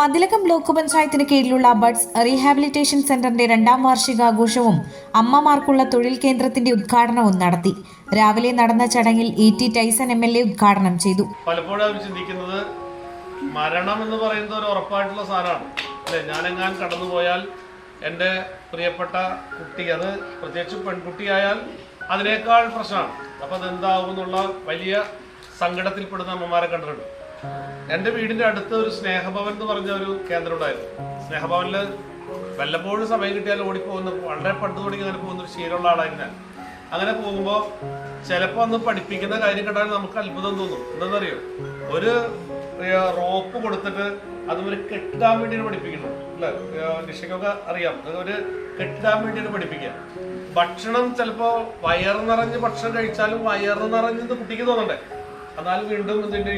Mathilakam block പഞ്ചായത്തിന് കീഴിലുള്ള buds rehabilitation സെന്ററിന്റെ രണ്ടാം വാർഷികാഘോഷവും അമ്മമാർക്കുള്ള തൊഴിൽ കേന്ദ്രത്തിന്റെ ഉദ്ഘാടനവും നടത്തി. രാവിലെ നടന്ന ചടങ്ങിൽ E T Tyson M L A ഉദ്ഘാടനം ചെയ്തു. പലപ്പോഴും ചിന്തിക്കുന്നത് മരണം എന്ന് പറയുന്നത് ഒരു ഉറപ്പായിട്ടുള്ള സാധനമാണ്. അല്ലേ? ഞാനെങ്ങാൻ കടന്നുപോയാൽ എന്റെ പ്രിയപ്പെട്ട കുട്ടി അത് പ്രത്യേകിച്ച് പെൺകുട്ടിയായാൽ അതിനേക്കാൾ പ്രശ്നമാണ്. അപ്പം അതെന്താവും എന്നുള്ള വലിയ സങ്കടത്തിൽപ്പെടുന്ന അമ്മമാരെ കണ്ടിട്ടുണ്ട്. എന്റെ വീടിന്റെ അടുത്ത് ഒരു സ്നേഹഭവൻ എന്ന് പറഞ്ഞ ഒരു കേന്ദ്രം ഉണ്ടായിരുന്നു സ്നേഹഭവനിൽ വല്ലപ്പോഴും സമയം കിട്ടിയാൽ ഓടിപ്പോകുന്ന വളരെ പണ്ട് തുടങ്ങി അങ്ങനെ പോകുന്ന ഒരു ശീലമുള്ള ആളായിരുന്നു ഞാൻ. അങ്ങനെ പോകുമ്പോൾ ചിലപ്പോ അന്ന് പഠിപ്പിക്കുന്ന കാര്യം കണ്ടാൽ നമുക്ക് അത്ഭുതം തോന്നും. എന്താണെന്നറിയോ? ഒരു റോപ്പ് കൊടുത്തിട്ട് അതുപോലെ കെട്ടിടാൻ വേണ്ടിയാണ് പഠിപ്പിക്കുന്നത്. അല്ലേ നിഷയ്ക്കൊക്കെ അറിയാം. ഒരു കെട്ടിടാൻ വേണ്ടിയാണ് പഠിപ്പിക്കുക. ഭക്ഷണം ചിലപ്പോ വയറ് നിറഞ്ഞ് ഭക്ഷണം കഴിച്ചാലും വയറ് നിറഞ്ഞെന്ന് കുട്ടിക്ക് തോന്നണ്ടേ? എന്നാൽ വീണ്ടും ഇതിന്റെ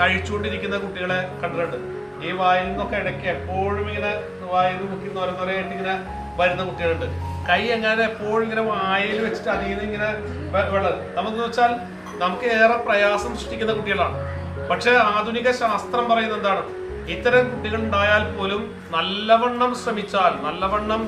കഴിച്ചുകൊണ്ടിരിക്കുന്ന കുട്ടികളെ കണ്ടിട്ടുണ്ട്. ഈ വായിൽ നിന്നൊക്കെ ഇടയ്ക്ക് എപ്പോഴും ഇങ്ങനെ വായിൽ നിന്ന് മുക്കി നോരന്നോരയായിട്ട് ഇങ്ങനെ വരുന്ന കുട്ടികളുണ്ട്. കൈ എങ്ങനെ എപ്പോഴും ഇങ്ങനെ വായിൽ വെച്ചിട്ട് അതിൽ നിന്ന് ഇങ്ങനെ വെള്ളം. നമുക്ക് വെച്ചാൽ നമുക്ക് ഏറെ പ്രയാസം സൃഷ്ടിക്കുന്ന കുട്ടികളാണ്. പക്ഷെ ആധുനിക ശാസ്ത്രം പറയുന്നത് എന്താണ്? ഇത്തരം കുട്ടികൾ ഉണ്ടായാൽ പോലും നല്ലവണ്ണം ശ്രമിച്ചാൽ നല്ലവണ്ണം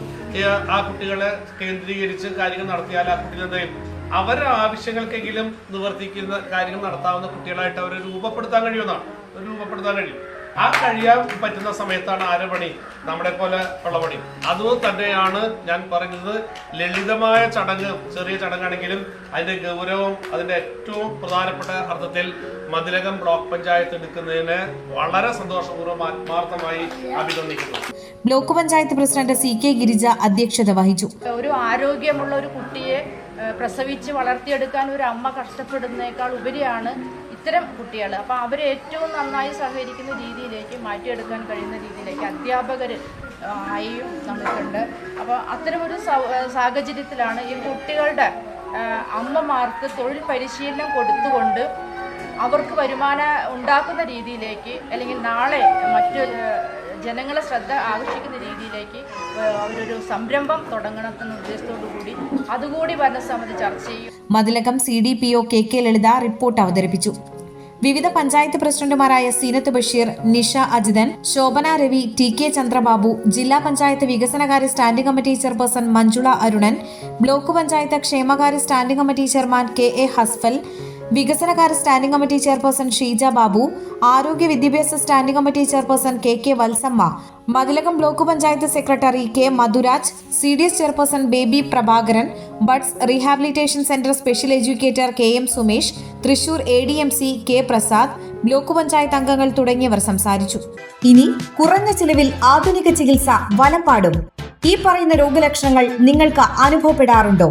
ആ കുട്ടികളെ കേന്ദ്രീകരിച്ച് കാര്യങ്ങൾ നടത്തിയാൽ ആ ചെയ്യും? അവരുടെ ആവശ്യങ്ങൾക്കെങ്കിലും നിവർത്തിക്കുന്ന കാര്യങ്ങൾ നടത്താവുന്ന കുട്ടികളായിട്ട് അവരെ രൂപപ്പെടുത്താൻ കഴിയുമെന്നാണ്. ഒരു രൂപപ്പെടുത്താൻ കഴിയും. ആ കഴിയാൻ പറ്റുന്ന സമയത്താണ് ആരപണി നമ്മളെ പോലെ ഉള്ള പണി അതും തന്നെയാണ് ഞാൻ പറയുന്നത് ലളിതമായ ചടങ്ങ് ചെറിയ ചടങ്ങാണെങ്കിലും അതിന്റെ ഗൗരവം അതിന്റെ ഏറ്റവും പ്രധാനപ്പെട്ട അർത്ഥത്തിൽ മതിലകം ബ്ലോക്ക് പഞ്ചായത്ത് എടുക്കുന്നതിന് വളരെ സന്തോഷപൂർവം ആത്മാർത്ഥമായി അഭിനന്ദിക്കുന്നു. Block panchayat president C K Girija അധ്യക്ഷത വഹിച്ചു. ഒരു ആരോഗ്യമുള്ള ഒരു കുട്ടിയെ പ്രസവിച്ച് വളർത്തിയെടുക്കാൻ ഒരു അമ്മ കഷ്ടപ്പെടുന്നേക്കാൾ ഉപരിയാണ് ഇത്തരം കുട്ടികൾ അപ്പോൾ അവരെ ഏറ്റവും നന്നായി സഹകരിക്കുന്ന രീതിയിലേക്ക് മാറ്റിയെടുക്കാൻ കഴിയുന്ന രീതിയിലേക്ക് അധ്യാപകർ ആയും നമുക്കുണ്ട് അപ്പോൾ അത്തരമൊരു സാഹചര്യത്തിലാണ് ഈ കുട്ടികളുടെ അമ്മമാർക്ക് തൊഴിൽ പരിശീലനം കൊടുത്തുകൊണ്ട് അവർക്ക് വരുമാനം ഉണ്ടാക്കുന്ന രീതിയിലേക്ക് അല്ലെങ്കിൽ നാളെ മറ്റു ഏഹ്, ജനങ്ങളെ ശ്രദ്ധ ആകർഷിക്കുന്ന രീതിയിലേക്ക് അവരൊരു സംരംഭം തുടങ്ങണമെന്ന ഉദ്ദേശത്തോടു കൂടി അതുകൂടി ഭരണസമിതി ചർച്ച ചെയ്യും. Mathilakam C D P O K K Lalitha report അവതരിപ്പിച്ചു. വിവിധ പഞ്ചായത്ത് പ്രസിഡന്റുമാരായ സീനത്ത് ബഷീർ നിഷ അജിതൻ ശോഭന രവി ടി കെ ചന്ദ്രബാബു ജില്ലാ പഞ്ചായത്ത് വികസനകാര്യ standing committee chairperson Manjula Arunan block panchayat ക്ഷേമകാര്യ standing committee chairman K A Hasfal വികസനകാര്യ standing committee chairperson Sheeja Babu ആരോഗ്യ വിദ്യാഭ്യാസ standing committee chairperson K K Valsamma Mathilakam block panchayat secretary K Madhuraj C D S chairperson Baby Prabhakaran buds rehabilitation centre special educator K M Sumesh Thrissur A D M C K Prasad block panchayat അംഗങ്ങൾ തുടങ്ങിയവർ സംസാരിച്ചു. ഇനി കുറഞ്ഞ ചിലവിൽ ആധുനിക ചികിത്സ വലപ്പാടും ഈ പറയുന്ന രോഗലക്ഷണങ്ങൾ നിങ്ങൾക്ക് അനുഭവപ്പെടാറുണ്ടോ?